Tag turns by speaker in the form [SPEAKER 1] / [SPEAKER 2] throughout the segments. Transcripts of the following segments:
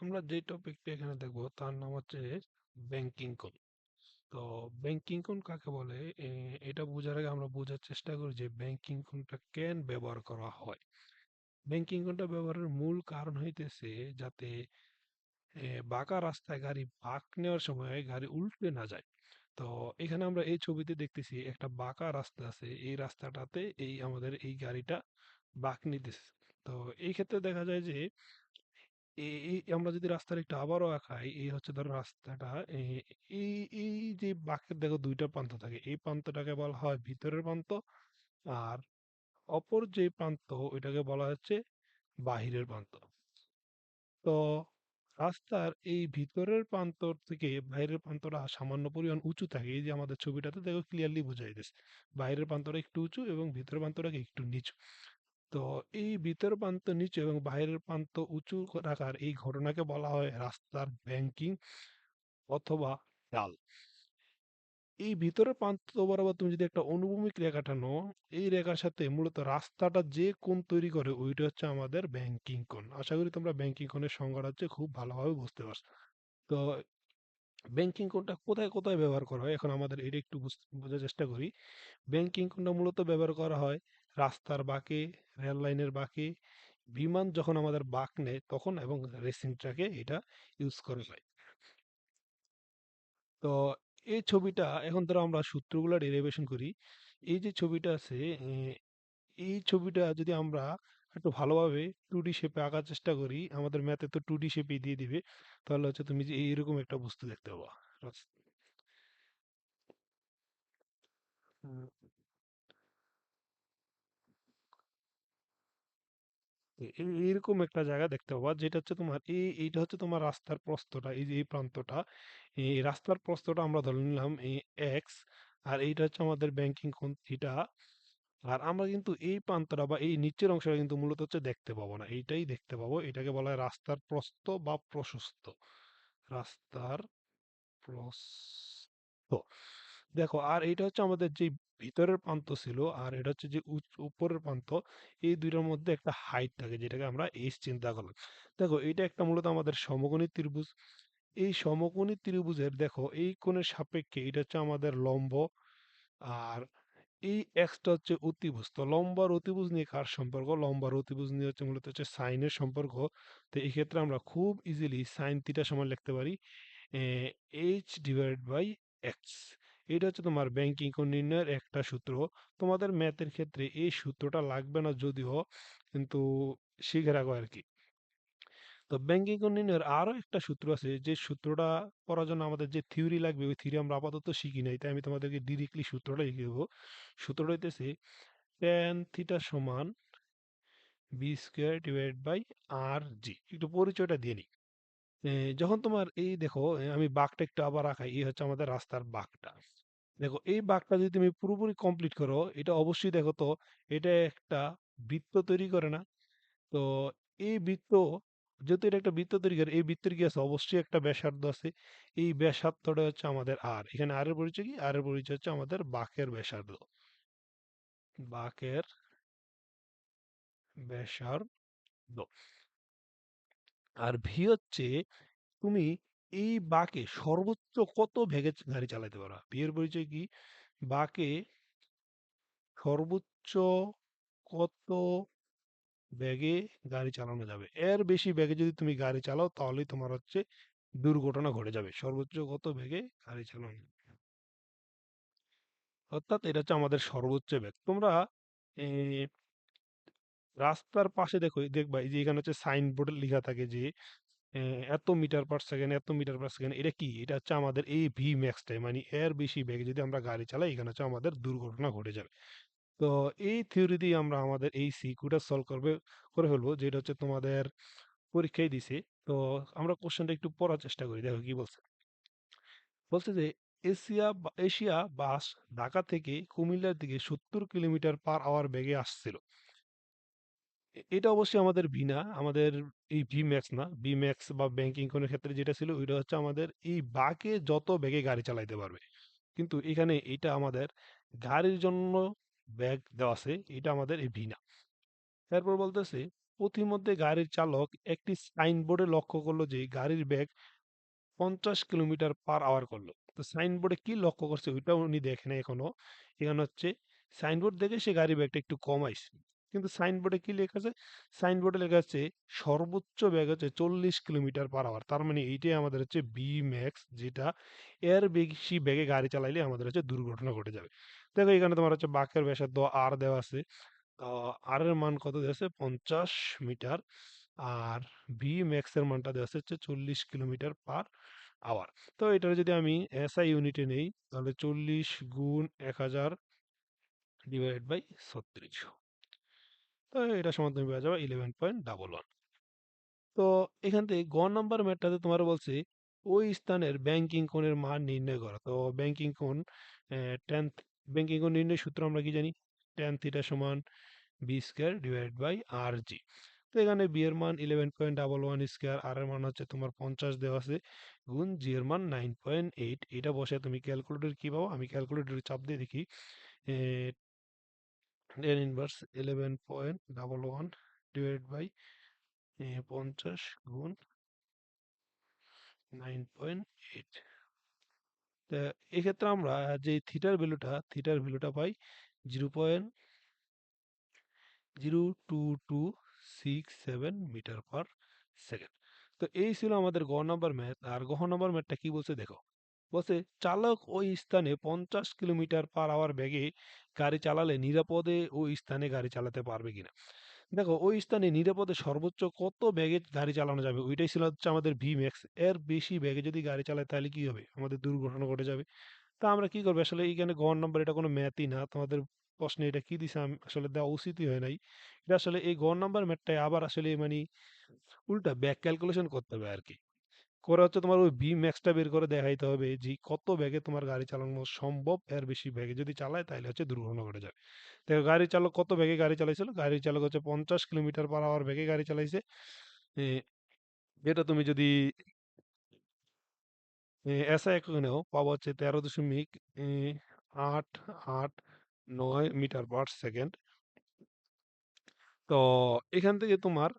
[SPEAKER 1] আমরা যে টপিকটা এখানে দেখব, তার নাম হচ্ছে ব্যাংকিং কোন তো ব্যাংকিং কোন কাকে বলে? এটা বোঝার আগে আমরা বোঝার চেষ্টা করি যে ব্যাংকিং কোডটা কেন ব্যবহার করা হয়? ব্যাংকিং কোডটা ব্যবহারের মূল কারণ হইতেছে যাতে বাঁকা রাস্তায় গাড়ি বাঁক নেওয়ার সময় গাড়ি উল্টে না যায়। তো এখানে আমরা এই ছবিতে দেখতেছি একটা বাঁকা রাস্তা আছে, এই রাস্তাটাতে এই আমাদের এই গাড়িটা বাঁক নিতেছে। তো এই ক্ষেত্রে দেখা যায় যে এই আমরা যদি রাস্তার একটু আবারও আঁকাই, এই হচ্ছে ধরো রাস্তাটা এই এই যে বাঁকের দেখো দুইটা প্রান্ত থাকে। এই প্রান্তটাকে বলা হয় ভিতরের প্রান্ত। আর অপর যে প্রান্ত ওইটাকে বলা হচ্ছে বাহিরের প্রান্ত। তো রাস্তার এই ভিতরের প্রান্ত থেকে বাইরের প্রান্তটা সামান্য পরিমাণ উঁচু থাকে। এই যে আমাদের ছবিটাতে দেখো ক্লিয়ারলি বোঝা যাইতেছে। বাইরের প্রান্তটা একটু উঁচু এবং ভিতরের প্রান্তটাকে একটু নিচু। তো এই ভিতরের প্রান্ত নিচু এবং বাইরের প্রান্ত উঁচু রাখার এই ঘটনাকে বলা হয় রাস্তার ব্যাংকিং অথবা ডাল এই ভিতরের প্রান্ত বরাবর তুমি যদি একটা অনুভূমিক রেখা টানো, এই রেখার সাথে মূলত রাস্তাটা যে কোণ তৈরি করে ওইটা হচ্ছে আমাদের ব্যাংকিং কোণ। আশা করি তোমরা ব্যাংকিং কোণের সংজ্ঞাটা হচ্ছে খুব ভালোভাবে বুঝতে পারছ। তো ব্যাংকিং কোণটা কোথায় কোথায় ব্যবহার করা হয়? এখন আমাদের এটা একটু বুঝ- বোঝার চেষ্টা করি। ব্যাংকিং কোণটা মূলত ব্যবহার করা হয় রাস্তার বাঁকে রেল লাইনের বাঁকে, বিমান যখন আমাদের বাঁক নেয় তখন এবং রেসিং ট্র্যাকে এটা ইউজ করা হয় তো এই ছবিটা, এখন ধরো আমরা সূত্রগুলো ডেরিভেশন করি, এই যে ছবিটা আছে এই ছবিটা যদি আমরা একটু ভালোভাবে টু ডি শেপে আঁকার চেষ্টা করি, আমাদের ম্যাথে তো টু ডি শেপে দিয়ে দিবে, তাহলে হচ্ছে তুমি যে এইরকম একটা বস্তু দেখতে পাবা। এইরকম একটা জায়গা দেখতে পাবা। যেটা হচ্ছে তোমার এই এইটা হচ্ছে তোমার রাস্তার প্রস্থটা এই যে এই প্রান্তটা। এই রাস্তার প্রস্থটা আমরা ধরে নিলাম এই এক্স আর এইটা হচ্ছে আমাদের ব্যাংকিং কোণ থিটা আর আমরা কিন্তু এই প্রান্তটা বা এই নিচের অংশটা কিন্তু মূলত হচ্ছে দেখতে পাবো না। এইটাই দেখতে পাবো। এটাকে বলা হয় রাস্তার প্রস্থ বা প্রশস্ত। রাস্তার প্রস্থ। দেখো, আর এটা হচ্ছে আমাদের যে ভিতরের প্রান্ত ছিল, আর এটা হচ্ছে যে উপরের প্রান্ত, এই দুইটার মধ্যে একটা হাইট থাকে, যেটাকে আমরা এইচ চিন্তা করলাম দেখো এটা একটা মূলত আমাদের সমকোণী ত্রিভুজ। এই সমকোণী ত্রিভুজের, দেখো, এই কোণের সাপেক্ষে এটা হচ্ছে আমাদের লম্ব, আর এই এক্সটা হচ্ছে অতিভুজ। তো লম্বা আর অতিভুজ নিয়ে কার সম্পর্ক? লম্বা আর অতিভুজ নিয়ে হচ্ছে মূলত হচ্ছে সাইনের সম্পর্ক। তো এই ক্ষেত্রে আমরা খুব ইজিলি সাইন থিটা সমান লিখতে পারি এইচ ডিভাইড বাই এক্স এটা হচ্ছে তোমার ব্যাংকিং কোণ নির্ণয়ের একটা সূত্র। তোমাদের ম্যাথের ক্ষেত্রে এই সূত্রটা লাগবে না যদিও, কিন্তু শিখে রাখো আর কি তো ব্যাংকিং নির্ণয়ের আরও একটা সূত্র আছে, যে সূত্রটা পড়ার জন্য আমাদের যে থিওরি লাগবে, ওই থিওরি আমরা আপাতত শিখি নাই, তাই আমি তোমাদেরকে ডিরেক্টলি সূত্রটা লিখে দেবো। সূত্রটা হইতেছে ট্যান থিটা সমান B square divide by R G একটু পরিচয়টা দিয়ে নিই। যখন তোমার এই দেখো আমি বাঘটা একটু আবার রাখাই এই হচ্ছে আমাদের রাস্তার বাঁকটা দেখো, এই বাঁকটা যদি তুমি পুরোপুরি কমপ্লিট করো, এটা অবশ্যই দেখো তো, এটা একটা বৃত্ত তৈরি করে না। তো এই বৃত্ত, যেহেতু এটা একটা বৃত্ত তৈরি করে, এই বৃত্তের কি আছে? অবশ্যই একটা ব্যাসার্ধ আছে। এই ব্যাসার্ধটা হচ্ছে আমাদের আর এখানে আর এর পরিচয় কি? আর এর পরিচয় হচ্ছে আমাদের বাঁকের ব্যাসার্ধ। বাঁকের ব্যাসার্ধ। আর ভি হচ্ছে, তুমি এই বাঁকে সর্বোচ্চ কত বেগে গাড়ি চালাতে পারো এর পরিচয় কি? বাঁকে সর্বোচ্চ কত বেগে গাড়ি চালানো যাবে? এর বেশি বেগে যদি তুমি গাড়ি চালাও, তাহলেই তোমার হচ্ছে দুর্ঘটনা ঘটে যাবে। সর্বোচ্চ কত বেগে গাড়ি চালানো অর্থাৎ এটা হচ্ছে আমাদের সর্বোচ্চ বেগ তোমরা রাস্তার পাশে দেখো, দেখবা এই যে এখানে হচ্ছে সাইনবোর্ডে লেখা থাকে যে এত মিটার পার সেকেন্ড এত মিটার পার সেকেন্ড এটা কি? এটা হচ্ছে আমাদের এই ভি ম্যাক্সটাই মানে এর বেশি বেগে যদি আমরা গাড়ি চালাই, এখানে হচ্ছে আমাদের দুর্ঘটনা ঘটে যাবে। তো এই থিওরি দিয়ে আমরা আমাদের এই সিকিউটা সলভ করবে, করে ফেলব, যেটা হচ্ছে তোমাদের পরীক্ষায় দিছে। তো আমরা কোশ্চেনটা একটু পড়ার চেষ্টা করি, দেখো কি বলছে। বলছে যে, এশিয়া এশিয়া বাস ঢাকা থেকে কুমিল্লার দিকে সত্তর কিলোমিটার পার আওয়ার বেগে আসছিল। এটা অবশ্যই আমাদের ভি না আমাদের এই ভি ম্যাক্স না ভি ম্যাক্স বা ব্যাংকিং কোনের ক্ষেত্রে যেটা ছিল ওইটা হচ্ছে আমাদের এই বাকে যত বেগে গাড়ি চালাইতে পারবে। কিন্তু এখানে এটা আমাদের গাড়ির জন্য ব্যাগ দেওয়া আছে এটা আমাদের এই ভি না এরপর বলতেছে, পথিমধ্যে গাড়ির চালক একটি সাইনবোর্ডে লক্ষ্য করল যে গাড়ির বেগ পঞ্চাশ কিলোমিটার পার আওয়ার করল। তো সাইনবোর্ডে কি লক্ষ্য করছে ওইটা উনি দেখে নাই এখনও। এখানে হচ্ছে সাইনবোর্ড দেখে সে গাড়ি ব্যাগটা একটু কমাইছে। কিন্তু সাইনবোর্ডে কি লেখা আছে? সাইনবোর্ডে লেখা আছে, সর্বোচ্চ বেগ হচ্ছে চল্লিশ কিলোমিটার পার আওয়ার তার মানে এইটাই আমাদের হচ্ছে বি ম্যাক্স যেটা এর বেশি বেগে গাড়ি চালাইলে আমাদের হচ্ছে দুর্ঘটনা ঘটে যাবে। দেখো এখানে তোমার হচ্ছে বাঁকের ব্যাসার্ধ আর দেওয়া আছে আর এর মান কত দেওয়া আছে? পঞ্চাশ মিটার, আর ভি ম্যাক্স এর মানটা দেওয়া হচ্ছে চল্লিশ কিলোমিটার পার আওয়ার তো এটার যদি আমি এসআই ইউনিটে নেই, তাহলে চল্লিশ গুণ এক হাজার ডিভাইড বাই ছত্রিশ। তো এটা সমান তুমি পেয়ে যাবে ইলেভেন পয়েন্ট ডাবল ওয়ান তো এখান থেকে গ নাম্বার ম্যাটটাতে তোমার বলছে, ওই স্থানের ব্যাংকিং কোণের মান নির্ণয় করা। তো ব্যাংকিং কোণ টেন ব্যাংকিং কোণ নির্ণয় সূত্র আমরা কি জানি? টেন থিটা সমান B square divide by R G তো এখানে বি এর মান eleven point double one square R এর মান হচ্ছে তোমার পঞ্চাশ দেওয়া আছে, গুণ জি এর মান নাইন পয়েন্ট এইট এটা বসে তুমি ক্যালকুলেটর কী পাবো? আমি ক্যালকুলেটর চাপ দিয়ে দেখি tan inverse eleven point double one divide by পঞ্চাশ গুণ নাইন পয়েন্ট এইট এক্ষেত্রে আমরা যে থিটার ভ্যালুটা থিটার ভ্যালুটা পাই zero point zero two two six seven metre per second তো এই ছিল আমাদের গ নম্বর ম্যাথ আর গহ নম্বর ম্যাথটা কি বলছে দেখো। বলছে চালক ওই স্থানে পঞ্চাশ কিলোমিটার পার আওয়ার বেগে গাড়ি চালালে নিরাপদে ওই স্থানে গাড়ি চালাতে পারবে কিনা। দেখো, ওই স্থানে নিরাপদে সর্বোচ্চ কত ব্যাগে গাড়ি চালানো যাবে? ওইটাই ছিল হচ্ছে আমাদের ভি ম্যাক্স এর বেশি ব্যাগে যদি গাড়ি চালায় তাহলে কি হবে? আমাদের দুর্ঘটনা ঘটে যাবে। তা আমরা কি করব? আসলে এইখানে গ নম্বর এটা কোনো ম্যাথই না। তোমাদের প্রশ্নে এটা কি দিছে আসলে দেওয়া উচিতই হয় নাই। এটা আসলে এই গ নাম্বার ম্যাথটাই আবার আসলে মানে উল্টা ব্যাক ক্যালকুলেশন করতে হবে আর কি করে হচ্ছে তোমার ওই বি ম্যাক্সটা বের করে দেখাইতে হবে যে কত ব্যাগে তোমার গাড়ি চালানো সম্ভব এর বেশি ব্যাগে যদি চালায় তাহলে হচ্ছে দুর্ঘটনা ঘটে যাবে। দেখো গাড়ি চালক কত ব্যাগে গাড়ি চালাইছিল? গাড়ি চালক হচ্ছে পঞ্চাশ কিলোমিটার পার আওয়ার ব্যাগে গাড়ি চালাইছে। এটা তুমি যদি এসআই একক নেও, পাবো হচ্ছে তেরো দশমিক আট আট, নয় মিটার পার সেকেন্ড তো এখান থেকে তোমার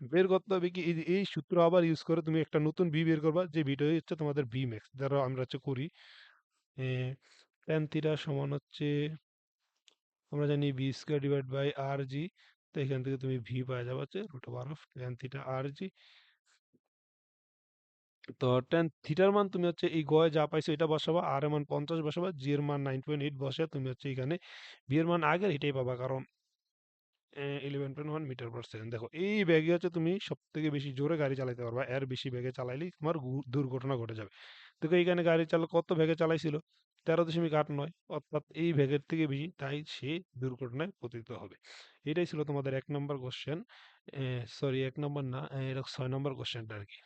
[SPEAKER 1] বের করতে হবে কি? এই সূত্র আবার ইউজ করে তুমি একটা নতুন বি বের করবা। যে বিটা হচ্ছে তোমাদের বি ম্যাক্স ধরো আমরা হচ্ছে করি থিটা সমান হচ্ছে, আমরা জানি B square divide by R G তো এখান থেকে তুমি ভি পাওয়া যাবে হচ্ছে root over of tan theta R G তো টেন থিটার মান তুমি হচ্ছে এই গয়ে যা পাইছো এটা বসাবা আর এর মান পঞ্চাশ বসাবা জি এর মান নাইন পয়েন্ট এইট বসে তুমি হচ্ছে এখানে বি এর মান আগের এটাই পাবা। কারণ eleven point one metre per second দেখো, এই ব্যাগে হচ্ছে তুমি সব থেকে বেশি জোরে গাড়ি চালাইতে পারবা। এর বেশি ব্যাগে চালাইলেই তোমার দুর্ঘটনা ঘটে যাবে। দেখো, এইখানে গাড়ি চালক কত ভেগে চালাইছিল? তেরো দশমিক আট নয়, অর্থাৎ এই ব্যাগের থেকে বেশি, তাই সে দুর্ঘটনায় পতিত হবে। এটাই ছিল তোমাদের এক নম্বর কোশ্চেন সরি এক নম্বর না এটা ছয় নম্বর কোশ্চেনটা আর কি।